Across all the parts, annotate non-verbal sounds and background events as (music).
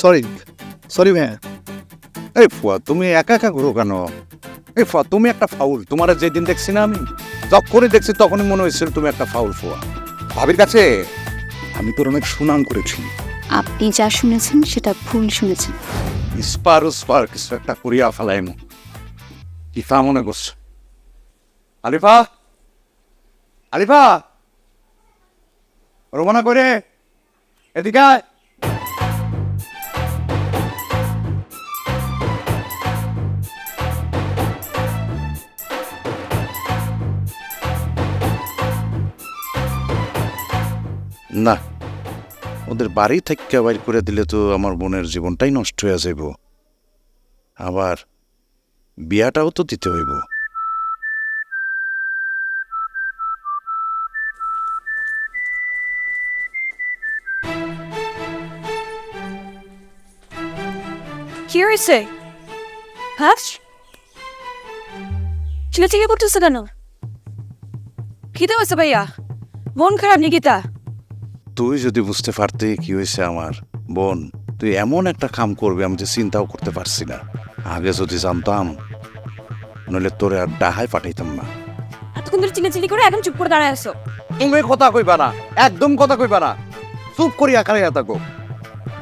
Sorry sorry ভাইয়া। এই ফুয়া তুমি একা একা ঘুরো কেন? এই ফুয়া তুমি একটা ফাউল তোমার যেদিন দেখছি না আমি যখনই দেখছি তখনই মনে হয়েছিল তুমি একটা ফাউল ফুয়া। ভাবির কাছে আমি তোর অনেক সুনাম করেছি। আপনি যা শুনেছেন সেটা ভুল শুনেছেন। ইস্পার স্পার কিছু একটা করিয়া ফেলাই মো কি তা মনে করছ। আলিফা? আলিফা? রোমানা করে এদিকে না, ওদের বাড়ি থেকে বাইর করে দিলে তো আমার বোনের জীবনটাই নষ্ট হয়ে যাইব। আবার বিয়াটাও তো দিতে হইব। কি হয়েছে হ্যাঁ থেকে করতেছে কেন? খিদে হয়েছে ভাইয়া। মন খারাপ, নিকিতা। তুই যদি বুঝতে পারতে কি হয়েছে আমার বোন তুই এমন একটা কাম করবি আমি যে চিন্তাও করতে পারছি না। আগে যদি জানতাম নইলে তোরে আর ডাহায় পাঠাইতাম না। এতক্ষণ ধরে চিনে চিনি করে এখন চুপ করে দাঁড়ায় আছো। তুমি কথা কইবা না একদম কথা কইবা না। চুপ করি আকারে থাকো।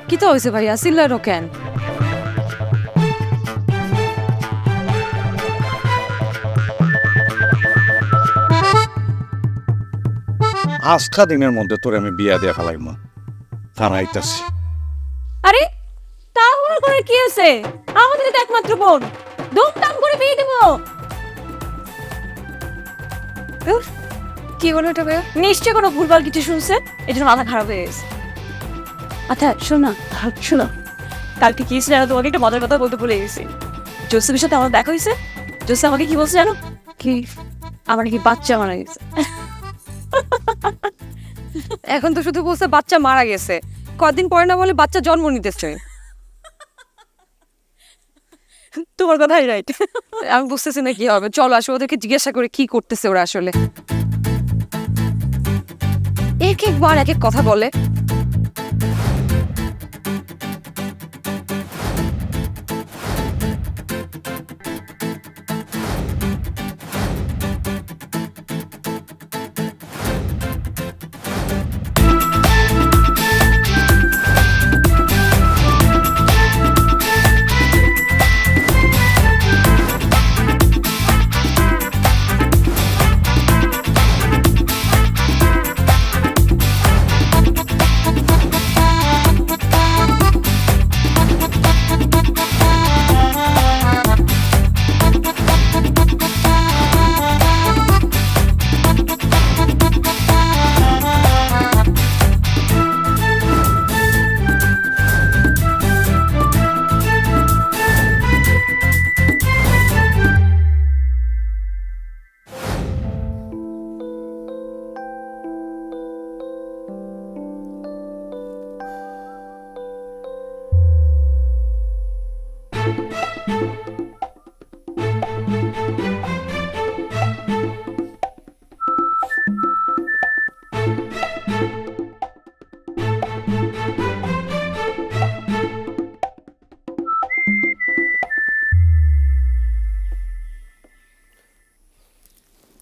কি তো হয়েছে ভাইয়া? সিল্লারও কেন? আস্থা দিনের মধ্যে তোরে আমি বিয়া দিয়া ফেলাইম। থানা আইতাছি। আরে, তাহলে করে কি আছে আমাদের তো একমাত্র বোন। ধুমধাম করে বিয়ে দেবো। কি বলো এটা ভাইয়া? নিশ্চয় কোনো ভুলভাল কিছু শুনছেন? এই জন্য মাথা খারাপ হয়ে গেছে। আচ্ছা শোনো শোনো। কালকে কি হয়েছে জানো? তোমাকে একটা মজার কথা বলতে ভুলে গেছি। জোসেফের সাথে আমার দেখা হয়েছে। জোসেফ আমাকে কি বলছে জানো? কি? আমার নাকি বাচ্চা মারা গেছে। এখন তো শুধু বলছে বাচ্চা মারা গেছে। কদিন পরে না বলে বাচ্চা জন্ম নিতেছে। তোমার কথাই রাইট আমি বুঝতেছি না কি হবে। চলো আসলে ওদেরকে জিজ্ঞাসা করে কি করতেছে ওরা আসলে। এক একবার এক এক কথা বলে।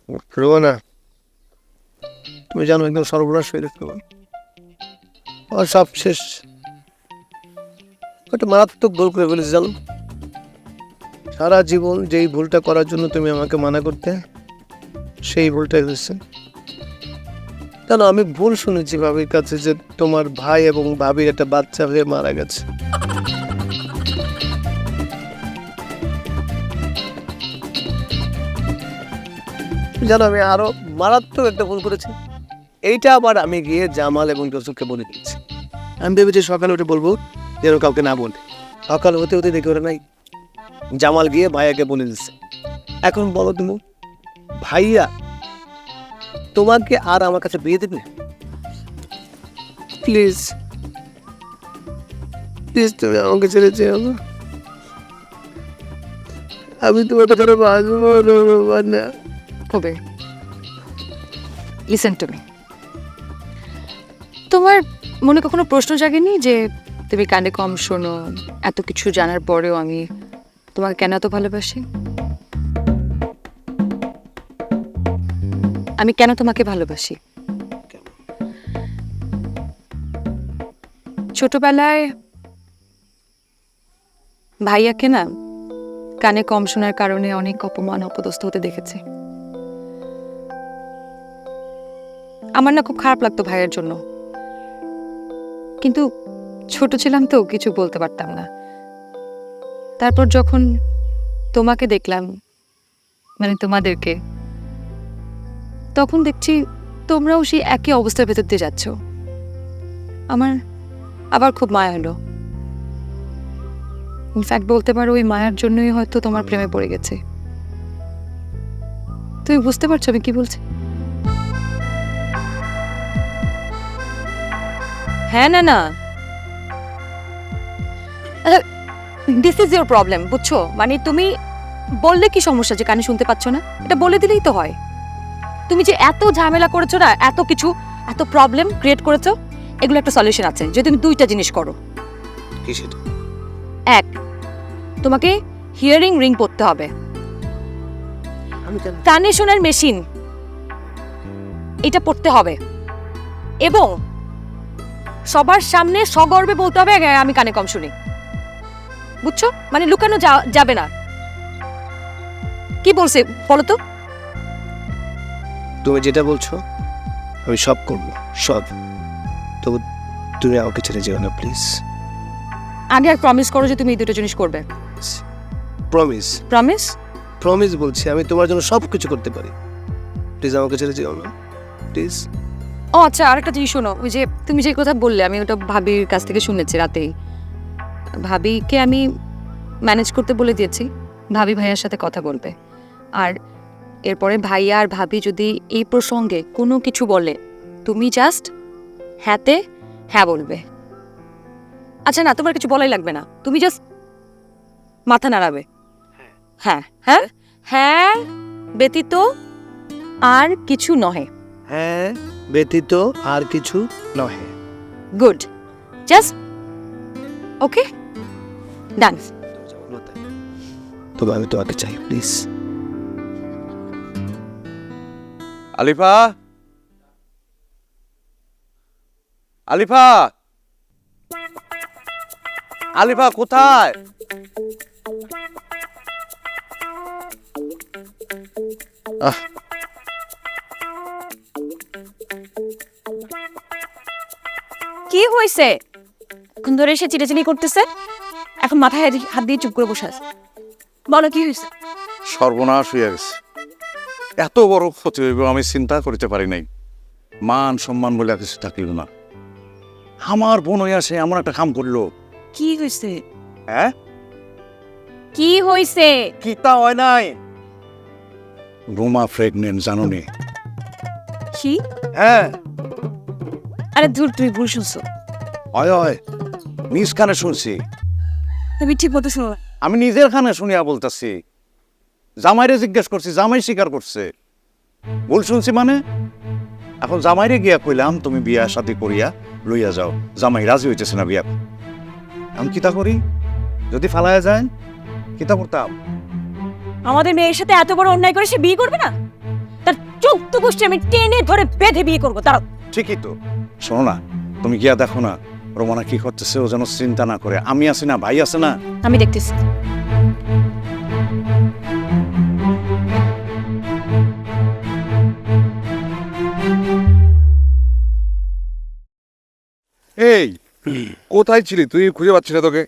রোনা তুমি জানো একদম সর্বনাশ হয়ে যেতে পারো আর সব শেষ একটা মারাত্মক ভুল করে ফেলেছি জানো সারা জীবন যেই ভুলটা করার জন্য তুমি আমাকে মানা করতে সেই ভুলটাই হয়েছে জানো আমি ভুল শুনেছি ভাবির কাছে যে তোমার ভাই এবং ভাবির একটা বাচ্চা হয়ে মারা গেছে জানো, আমি আরও মারাত্মক একটা ভুল করেছি। এইটা আবার আমি গিয়ে জামাল এবং জসুফকে বলে দিচ্ছি আমি ভেবেছি সকালে উঠে বলব যেন কাউকে না বলে। সকাল হতে হতে দেখে ওরা নাই। জামাল গিয়ে ভাইয়াকে বলে দিচ্ছে এখন বলো তুমি, ভাইয়া, তোমাকে আর আমার কাছে বিয়ে দেবে? প্লিজ প্লিজ তুমি আমাকে ছেড়ে চেয়ে আমি তোমার কথা বাঁচবো না। হবে লিসেন টু মি তোমার মনে কখনো প্রশ্ন জাগেনি যে তুমি কানে কম শোনো, এত কিছু জানার পরেও আমি তোমাকে কেন এত ভালোবাসি? আমি কেন তোমাকে ভালোবাসি? ছোটবেলায় ভাইয়াকে না কানে কম শোনার কারণে অনেক অপমান, অপদস্থ হতে দেখেছি। আমার না খুব খারাপ লাগতো ভাইয়ের জন্য। কিন্তু ছোট ছিলাম তো, কিছু বলতে পারতাম না। তারপর যখন তোমাকে দেখলাম মানে তোমাদেরকে, তখন দেখছি তোমরাও সেই একই অবস্থার ভেতর দিয়ে যাচ্ছ। আমার আবার খুব মায়া হলো। ইনফ্যাক্ট বলতে পারো, ওই মায়ার জন্যই হয়তো তোমার প্রেমে পড়ে গেছে। তুমি বুঝতে পারছ আমি কি বলছি? হ্যাঁ না না। দিস ইজ ইউর প্রবলেম বুঝছ? মানে তুমি বললে কি সমস্যা যে কানে শুনতে পাচ্ছ না? এটা বলে দিলেই তো হয়। তুমি যে এত ঝামেলা করেছ না এত কিছু এত প্রবলেম ক্রিয়েট করেছ এগুলো একটা সলিউশন আছে যে তুমি দুইটা জিনিস করো। কি সেটা এক তোমাকে হিয়ারিং রিং পড়তে হবে। কানে? শোনার মেশিন এটা পড়তে হবে। এবং সবার সামনে সগর্বে বলতে হবে "হ্যাঁ, আমি কানে কম শুনি। বুঝছ? মানে লুকানো যাবে না। কি বলছে বলো তো? তুমি যেটা বলছো আমি সব করব সব। তবু তুমি আমাকে ছেড়ে যেও না প্লিজ। আগে আর প্রমিস করো যে তুমি এই দুটো জিনিস করবে। প্রমিস প্রমিস প্রমিস বলছি আমি তোমার জন্য সব কিছু করতে পারি। প্লিজ আমাকে ছেড়ে যেও না প্লিজ ও আচ্ছা আরেকটা জিনিস শোনো, ওই যে তুমি যে কথা বললে, আমি ওটা ভাবির কাছ থেকে শুনেছি রাতেই। ভাবিকে আমি ম্যানেজ করতে বলে দিয়েছি, ভাবি ভাইয়ার সাথে কথা বলবে। আর এরপরে ভাইয়া আর ভাবি যদি এই প্রসঙ্গে কোনো কিছু বলে, তুমি জাস্ট হ্যাঁতে হ্যাঁ বলবে। আচ্ছা না, তোমার কিছু বলাই লাগবে না, তুমি জাস্ট মাথা নাড়াবে। হ্যাঁ হ্যাঁ হ্যাঁ ব্যতীত আর কিছু নহে। হ্যাঁ ব্যতীত আর কিছু নহে। গুড। Just okay? ডান। তবে আমি তোমাকে চাই প্লিজ। আলিফা! আলিফা! আলিফা কোথায়? কি হয়েছে? এখন ধরে এসে চিটাচিনি করতেছে। এখন মাথায় হাত- দিয়ে চুপ করে বসে আছে। বলো কি হয়েছে? সর্বনাশ হয়ে গেছে। এত বড় ক্ষতি হইব আমি চিন্তা করতে পারি নাই। মান সম্মান বলে কিছু থাকল না। আমার বোন হয়ে আসে এমন একটা কাম করল। কি হয়েছে? হ্যাঁ? কি হয়েছে? কিতা হয় নাই? রোমা প্রেগনেন্ট জানো নি? কি? হ্যাঁ। আরে দূর তুমি ভুল শুনছো। হয় হয়। নিজ কানে শুনছি। তুমি ঠিক মতো শুনো আমি নিজের খানে শুনিয়া বলতাছি। জামাইরে জিজ্ঞেস করছি জামাই স্বীকার করছে। ভুল শুনছি মানে? এখন জামাইরে গিয়া কইলাম তুমি বিয়া শাদি করিয়া লইয়া যাও। জামাই রাজি হইতেছে না বিয়া আমি কিতা করি? যদি ফালায়া যায় কিতা করতাম? আমাদের মেয়ের সাথে এত বড় অন্যায় করে সে বিয়ে করবে না? তার চোদ্দ গোষ্ঠী আমি টেনে ধরে বেঁধে বিয়ে করব তারা ঠিকই তো। শোনো না তুমি গিয়া দেখো না রোমানা কি করতেছে ও যেন চিন্তা না করে আমি আছি না ভাই আছে না? আমি দেখতেছি। এই কোথায় ছিলি? তুই খুঁজে পাচ্ছি না তোকে?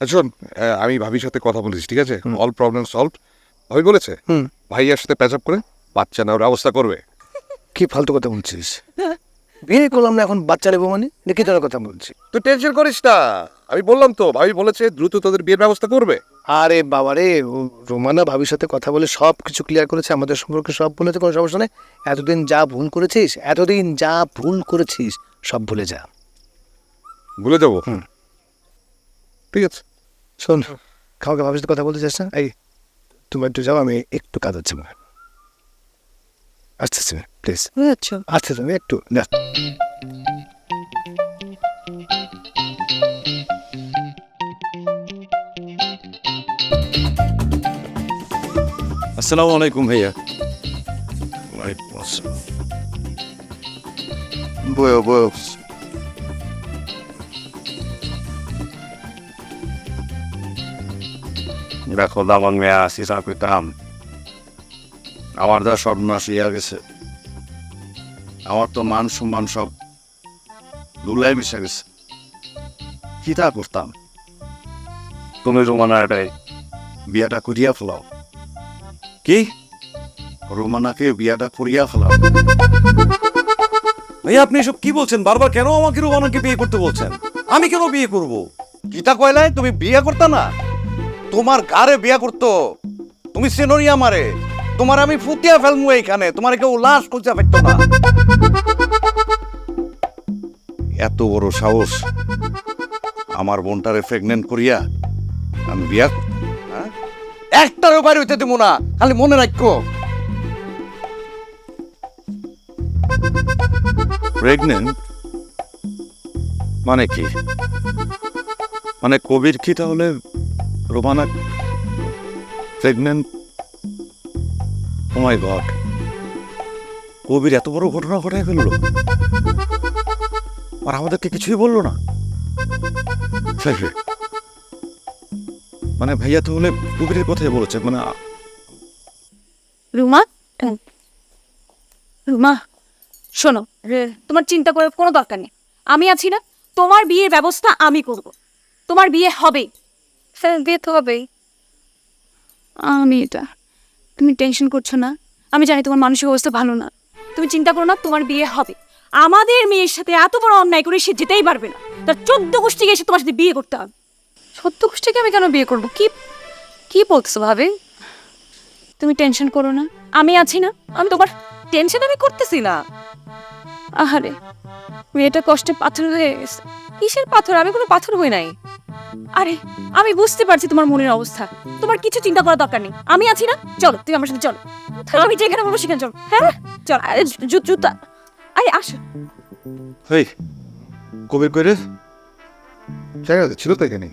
আচ্ছা, শোন আহ, আমি ভাবির সাথে কথা বলেছি ঠিক আছে? অল প্রবলেম সলভ ভাবি বলেছে হুম। ভাইয়ার সাথে প্যাচ আপ করে বাচ্চা নেওয়ার ব্যবস্থা করবে। কি ফালতু কথা বলছিস? বিয়ে করলাম না এখন বাচ্চা নেব মানে? দেখি তোর কথা বলছি। তুই টেনশন করিস না। আমি বললাম তো ভাবি বলেছে দ্রুত তোদের বিয়ের ব্যবস্থা করবে। আরে বাবা রে ও রোমানা ভাবির সাথে কথা বলে সব কিছু ক্লিয়ার করেছে আমাদের সম্পর্কে সব বলেছে কোনো সমস্যা নেই। এতদিন যা ভুল করেছিস এতদিন যা ভুল করেছিস সব ভুলে যা। ভুলে যাব? হুম। ঠিক আছে। শোন খাওয়াকে ভাবির সাথে কথা বলতে চাস না? এই তুমি একটু যাও আমি একটু কাজ আছে আমার আসতেছি। আচ্ছা তুমি একটু আসসালামু আলাইকুম ভাইয়া। বয়ো বয়ো। দেখো দাবাং মেয়া আসিস আপনি আমার যা স্বপ্ন ইয়া গেছে। আমার তো মান সম্মান সব দুলাই মিশে গেছে। কি তা করতাম? তুমি রোমানাটাই বিয়াটা করিয়া ফেলাও। কি? রোমানাকে বিয়াটা করিয়া ফেলাও। ভাইয়া আপনি এসব কি বলছেন? বারবার কেন আমাকে রোমানাকে বিয়ে করতে বলছেন? আমি কেন বিয়ে করব? গীতা কয়লায় তুমি বিয়ে করতা না। তোমার গারে বিয়ে করতো। তুমি চেনরি আমারে? তোমার আমি ফুটিয়া ফেলমু এইখানে। তোমার কেউ লাশ খুঁজা ফেলতো না। এত বড় সাহস আমার বোনটারে প্রেগনেন্ট করিয়া আমি বিয়া হ্যাঁ? একটারও বাইরে হইতে দেবো না, খালি মনে রাখো। প্রেগনেন্ট মানে কি? মানে কবির কি তাহলে Romana pregnant oh my god Kabir এত বড় ঘটনা ঘটায় ফেলল। আর আমাদেরকে কিছুই বলল না। মানে ভাইয়া তাহলে কবিরের কথাই বলেছে মানে রুমা? রুমা শোনো তোমার চিন্তা করার কোনো দরকার নেই। আমি আছি না তোমার বিয়ের ব্যবস্থা আমি করব। তোমার বিয়ে হবে হ্যাঁ বিয়ে তো হবেই। আমি এটা তুমি টেনশন করছ না। আমি জানি তোমার মানসিক অবস্থা ভালো না। তুমি চিন্তা করো না তোমার বিয়ে হবে। আমাদের মেয়ের সাথে এত বড় অন্যায় করে সে যেতেই পারবে না। তার চোদ্দ গোষ্ঠীকে এসে তোমার সাথে বিয়ে করতে হবে। সত্য গোষ্ঠীকে আমি কেন বিয়ে করব? কি কি বলছো ভাবে? তুমি টেনশন করো না। আমি আছি না। আমি তোমার টেনশন আমি করতেছি না। আহারে মেয়েটা কষ্টে পাথর হয়ে গেছে। কিসের পাথর? আমি কোনো পাথর হই নাই। আরে আমি বুঝতে পারছি তোমার মনের অবস্থা। তোমার কিছু চিন্তা করার দরকার নেই। আমি আছি না? চলো তুমি আমার সাথে চলো। আমি যেখানে বলব সেখানে চলো। হ্যাঁ? চল। আরে জুতা। আরে আসো। এই কবির কই রে ঠিক আছে ছিল তো এখানে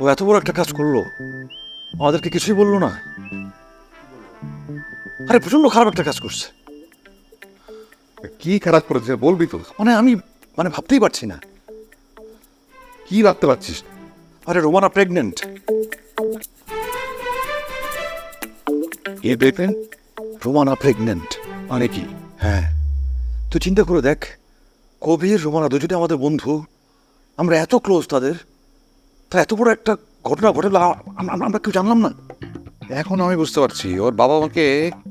ও এত বড় একটা কাজ করল। আমাদেরকে কিছুই বলল না। আরে প্রচণ্ড খারাপ একটা কাজ করছে। কি খারাপ করেছে বলবি তো। মানে আমি মানে ভাবতেই পারছি না। কি ভাবতে পারছিস? আরে রোমানা প্রেগনেন্ট এ দেখলেন? রোমানা প্রেগনেন্ট মানে কি? হ্যাঁ। তুই চিন্তা করে দেখ, কবির, রোমানা দুজনে আমাদের বন্ধু। আমরা এত ক্লোজ তাদের। তা এত বড় একটা ঘটনা ঘটে আমরা কেউ জানলাম না। এখন আমি বুঝতে পারছি, ওর বাবা আমাকে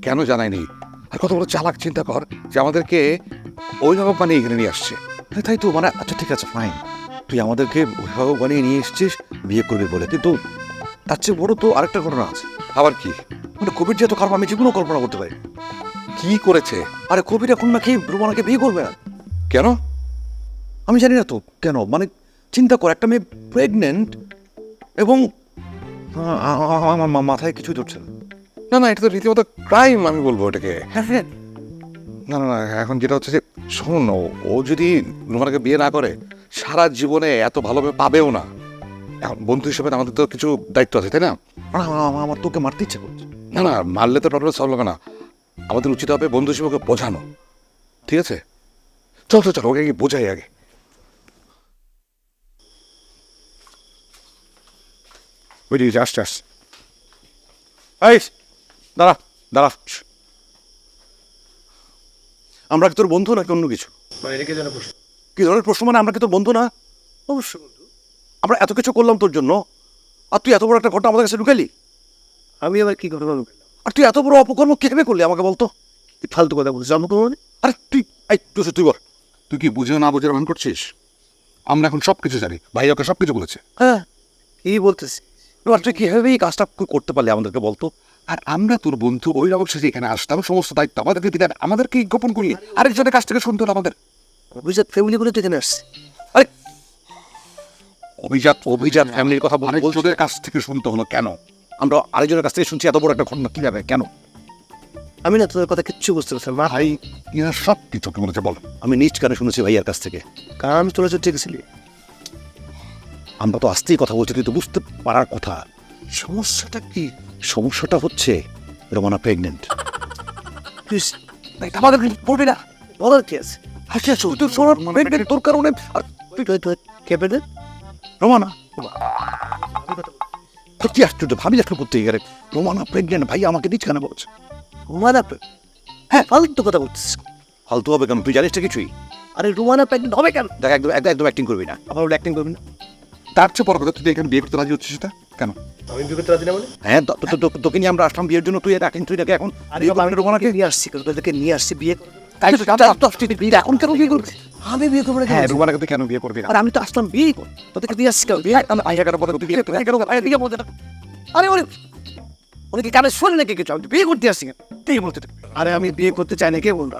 কেন জানায়নি? আর কত বড় চালাক, চিন্তা কর, যে আমাদেরকে অভিভাবক বানিয়ে এখানে নিয়ে আসছে। হ্যাঁ, তাই তো মানে আচ্ছা ঠিক আছে ফাইন তুই আমাদেরকে অভিভাবক বানিয়ে নিয়ে এসেছিস বিয়ে করবি বলে কিন্তু তার চেয়ে বড় তো আরেকটা ঘটনা আছে। আবার কি? মানে কবির যেহেতু খারাপ আমি যেগুলো কল্পনা করতে পারি। কি করেছে? আরে কবির এখন নাকি রোমানাকে বিয়ে করবে না। কেন? আমি জানি না তো কেন? মানে চিন্তা কর একটা মেয়ে প্রেগনেন্ট এবং আমার মাথায় কিছুই ধরছে না। না না এটা তো রীতিমতো ক্রাইম আমি বলব ওটাকে। হ্যাঁ হ্যাঁ না না না এখন যেটা হচ্ছে যে শোন ও- যদি রুমানাকে বিয়ে না করে সারা জীবনে এত ভালোভাবে পাবেও না। এখন বন্ধু হিসেবে আমাদের তো কিছু দায়িত্ব আছে তাই না? আমার তোকে মারতে ইচ্ছে করছে। না না মারলে তো প্রবলেম সলভ হবে না। আমাদের উচিত হবে বন্ধু হিসেবে ওকে বোঝানো। ঠিক আছে? চল চল চল ওকে বোঝাই আগে। ওই দিকে আস এই দাঁড়া দাঁড়া। আমরা কি তোর বন্ধু নাকি অন্য কিছু? কি ধরনের প্রশ্ন? মানে আমরা কি তোর বন্ধু না? অবশ্যই বন্ধু। আমরা এত কিছু করলাম তোর জন্য। আর তুই এত বড় একটা ঘটনা আমাদের কাছে ঢুকালি আমি আবার কি ঘটনা? আর তুই এত বড় অপকর্ম কীভাবে করলি আমাকে বলতো? কি ফালতু কথা বলছিস? আমাকে মানে? আরে তুই এই তুই তুই বল তুই কি বুঝে না বুঝে রহন করছিস? আমরা এখন সব কিছু জানি। ভাই ওকে সব কিছু বলেছে। হ্যাঁ। কি বলতেছি এবার তুই কীভাবে এই কাজটা করতে পারলি আমাদেরকে বলতো? আর আমরা তোর বন্ধু অভিভাবক সাথে এখানে আসতাম সমস্ত দায়িত্ব আমাদেরকে দিতে। আমাদেরকে গোপন করলি আরেকজনের কাছ থেকে শুনতে হলো আমাদের। অভিজাত ফ্যামিলি বলে তো এখানে আসছে। আরে! অভিজাত অভিজাত ফ্যামিলির কথা বল- তোদের কাছ থেকে শুনতে হলো কেন? আমরা আরেকজনের কাছ থেকে শুনছি এত বড় একটা ঘটনা কীভাবে কেন? আমি না তোদের কথা কিচ্ছু বুঝতে পারছি না মা। ভাই ইনার সব কিছু কি বলেছে বল। আমি নিজ কানে শুনেছি ভাইয়ার কাছ থেকে। কারণ আমি তোরা ঠিক ছিলি আমরা তো আসতেই কথা বলছি তুই তো বুঝতে পারার কথা। সমস্যাটা কি? সমস্যাটা হচ্ছে রোমানা প্রেগনেন্ট প্লিজ আমাদের না। বলার কি আছে আচ্ছা আচ্ছা তুই শোনার প্রেগনেন্ট তোর কারণে আর তুই কে প্রেগনেন্ট রোমানা। সত্যি আশ্চর্য? ভাবি দেখল করতে গেলে রোমানা প্রেগনেন্ট ভাই আমাকে দিচ্ছ কেন বলছে? রুমানা হ্যাঁ ফালতু কথা বলছিস। ফালতু হবে কেন? তুই জানিস তো কিছুই। আরে রুমানা প্রেগনেন্ট হবে কেন? দেখ একদম একদম অ্যাক্টিং করবি না। আবার অ্যাক্টিং করবি না? তার চেয়ে বড় কথা তুই এখানে বিয়ে করতে রাজি হচ্ছিস সেটা? কেন? আমি বিয়ে করতে রাজি না বলে হ্যাঁ তোকে নিয়ে আমরা আসলাম বিয়ের জন্য তুই তুই এখন রুমানাকে নিয়ে আসছি তোদেরকে নিয়ে আসছি বিয়ে এখন কেন বিয়ে করবি আমি বিয়ে করব হ্যাঁ কেন? রুমানাকে তুই কেন বিয়ে করবি আর আমি তো আসলাম বিয়ে কর তোদেরকে দিয়ে আসছি কেন? বিয়ে আমি আইয়া কেন বলে তুই বিয়ে করবি? আরে ওরে উনি কি কানে শোনে নাকি কিছু? আমি বিয়ে করতে আসছি। বলতে আরে আমি বিয়ে করতে চাই না কে বলব?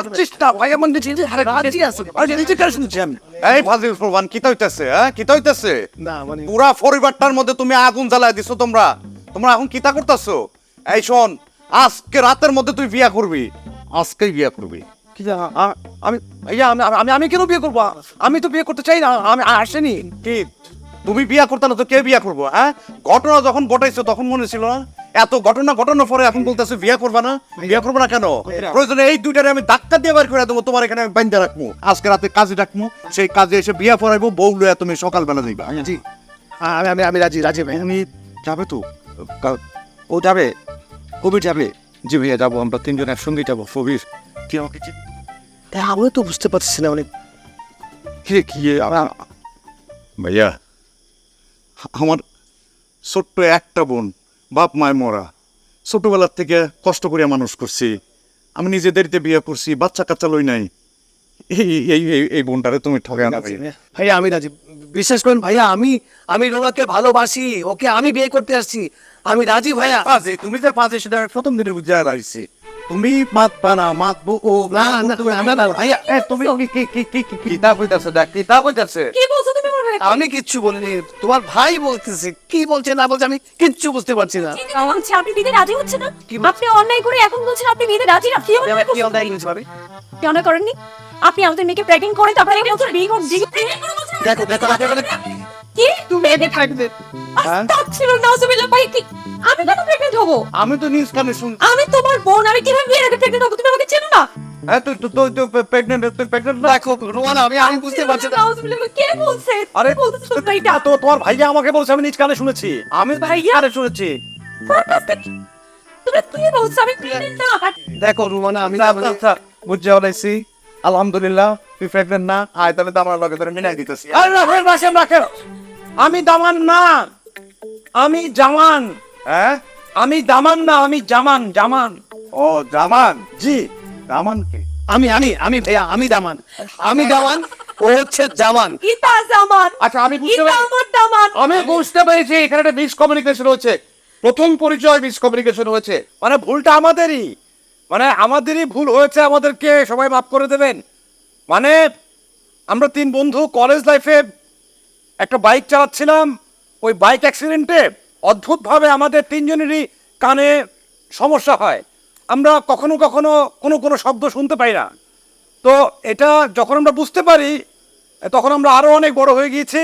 আমি চেষ্টা ভাই আমার নিচে আরে রাজি আছে। আরে নিচে কার শুনছি আমি। এই ফাজিল প্রবান কিতা হইতাছে হ্যাঁ? কিতা হইতাছে না মানে পুরা পরিবারটার মধ্যে তুমি আগুন জ্বালায় দিছো তোমরা। তোমরা এখন কিতা করতেছো? এই শোন আজকে রাতের মধ্যে তুই বিয়া করবি। আজকেই বিয়া করবি। কি আমি ভাইয়া আমি আমি আমি কেন বিয়ে করব? আমি তো বিয়ে করতে চাই না আমি আসেনি। কি? তুমি বিয়া করতে না তো কে বিয়া করব হ্যাঁ? ঘটনা যখন ঘটাইছো তখন মনে ছিল না? এত ঘটনা ঘটানোর পরে এখন বলতেছে বিয়া করবা না? বিয়া। করব না কেন? প্রয়োজনে এই দুইটারে আমি ডাক্তার দিয়ে বার করে দেবো তোমার এখানে আমি বান্ধা রাখব। আজকে রাতে কাজে রাখব সেই কাজে এসে বিয়া পড়াইবো বউ লইয়া তুমি সকালবেলা যাইবা। জি। আমি আমি আমি রাজি রাজি ভাই। উনি যাবে তো? ও যাবে? কবির যাবে? জি ভাইয়া যাব আমরা তিনজন একসঙ্গেই যাব কবির। কি আমাকে তাই আমিও তো বুঝতে পারছি না অনেক। কি রে, কি ভাইয়া আমার ছোট্ট একটা বোন। বাপ মায় মরা। ছোটবেলার থেকে কষ্ট করে মানুষ করছি। আমি নিজে দেরিতে বিয়ে করছি বাচ্চা কাচ্চা লই নাই। এই এই এই- এই বোনটারে তুমি ঠকে আনা ভাই ভাইয়া। আমি রাজি। বিশ্বাস করেন ভাইয়া আমি আমি রোনাকে ভালোবাসি ওকে আমি বিয়ে করতে আসছি। আমি রাজি ভাইয়া। তুমি যে পাঁচ সেটা প্রথম দিনে বুঝে রাখছি তুমি মাতবা না মাতবো ও না না না না ভাইয়া। এ তুমি কি কি কি কি কি কিতাব হইতাছে দেখ কিতাব হইতাছে কি বলছো তুমি আমার ভাইকে? আমি কিচ্ছু বলিনি। তোমার ভাই বলতেছে। কি বলছে না বলছে আমি কিচ্ছু বুঝতে পারছি না। আমার হচ্ছে আপনি বিয়েতে রাজি হচ্ছে না? আপনি অন্যায় করে এখন বলছেন আপনি বিয়েতে রাজি না? কি অন্যায় কি অন্যায় করেছি ভাবি? কি অন্যায় করেননি? আপনি আমাদের মেয়েকে প্রেগনেন্ট করে তারপরে বিয়ে করুন বিয়ে বলছেন? দেখো দেখো, দেখো। কি? তুমি এনে থাকবে। আস্তাগফিরুল্লাহ, নাউজুবিল্লাহ, ভাই কি? আমি কেন প্রেগনেন্ট হব? আমি তো নিউজ কানে শুন আমি তোমার বোন আমি কীভাবে বিয়ের আগে প্রেগনেন্ট হব? তুমি আমাকে চেনো না? হ্যাঁ তুই তুই তুই প্রেগনেন্ট তুই প্রেগনেন্ট দেখো রোমানা আমি আমি বুঝতে পারছি না। নাউজুবিল্লাহ, কে বলছে? আরে কে বলছে এটা? তো তোমার ভাইয়া আমাকে বলছে আমি নিজ কানে শুনেছি। আমি ভাইয়া? আরে শুনেছি। দেখো। রোমানা আমি বুঝতে আলহামদুলিল্লাহ তুই প্রেগনেন্ট না? আয় তাহলে তো আমার লগে ধরে মিলাই দিতেছি। আরে না ফের বাসে রাখে আমি দামান না আমি জামান। হ্যাঁ? আমি দামান না আমি জামান জামান। ও জামান? জি। জামান কে? আমি আমি আমি ভাইয়া আমি দামান। আমি দামান ও হচ্ছে জামান। ইতা জামান। আচ্ছা আমি বুঝতে ইতা পারি আমার দামান। আমি বুঝতে পেরেছি এখানে একটা মিসকমিউনিকেশন হচ্ছে। প্রথম পরিচয় মিসকমিউনিকেশন হয়েছে। মানে ভুলটা আমাদেরই। মানে আমাদেরই ভুল হয়েছে আমাদেরকে সবাই মাফ করে দেবেন। মানে আমরা তিন বন্ধু কলেজ লাইফে একটা বাইক চালাচ্ছিলাম। ওই বাইক অ্যাক্সিডেন্টে অদ্ভুতভাবে আমাদের তিনজনেরই কানে সমস্যা হয়। আমরা কখনো কখনো কোনো কোনো শব্দ শুনতে পাই না। তো এটা যখন আমরা বুঝতে পারি, তখন আমরা আরও অনেক বড় হয়ে গিয়েছি।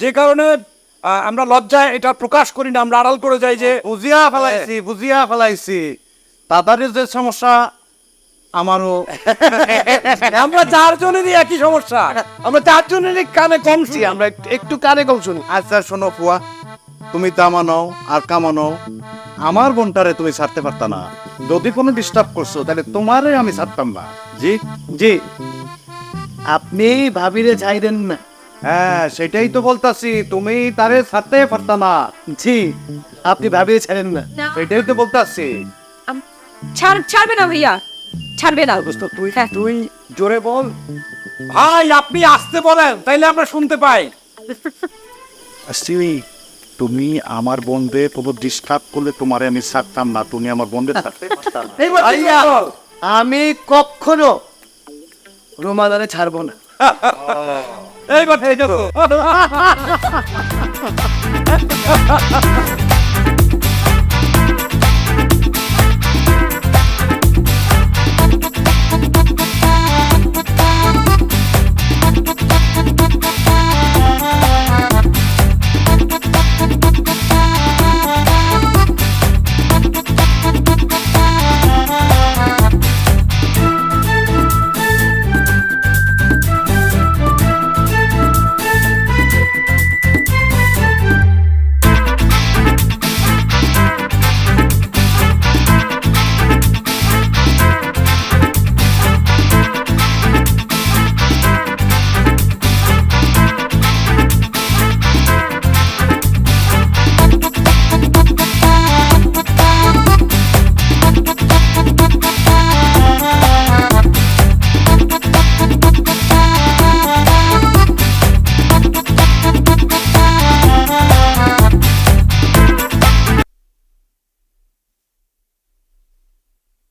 যে কারণে আমরা লজ্জায় এটা প্রকাশ করি না। আমরা আড়াল করে যাই যে, বুঝিয়া ফেলাইছি বুঝিয়া ফেলাইছি। তাদের যে সমস্যা আমারও। (laughs) আমরা চারজনেরই একই সমস্যা। আমরা চারজনেরই কানে কমছি আমরা আমরা একটু- কানে কম শুনি। আচ্ছা শোনো ফুয়া। তুমি দামানো আর কামানো আমার বোনটারে তুমি ছাড়তে পারতা না। যদি কোনো ডিস্টার্ব করছ তাহলে তোমারে আমি ছাড়তাম না। জি। জি। আপনি ভাবিরে চাইলেন না। হ্যাঁ সেটাই তো বলতাছি। তুমি তারে ছাড়তে পারতা না। জি আপনি ভাবিরে ছাড়েন না। না। সেটাই তো বলতাছি। ছাড় ছাড়বে না ভাইয়া। ছাড়বে না। তুই হ্যাঁ। তুই জোরে বল। ভাই আপনি আসতে বলেন তাইলে আমরা শুনতে পাই। আসছি তুমি আমার বন্ধে কোনো ডিস্টার্ব করলে তোমারে আমি ছাড়তাম না তুমি আমার ছাড়তে পারতাম আমি কখনো রোমানারে ছাড়বো না। এইবার এই দেখো। (laughs)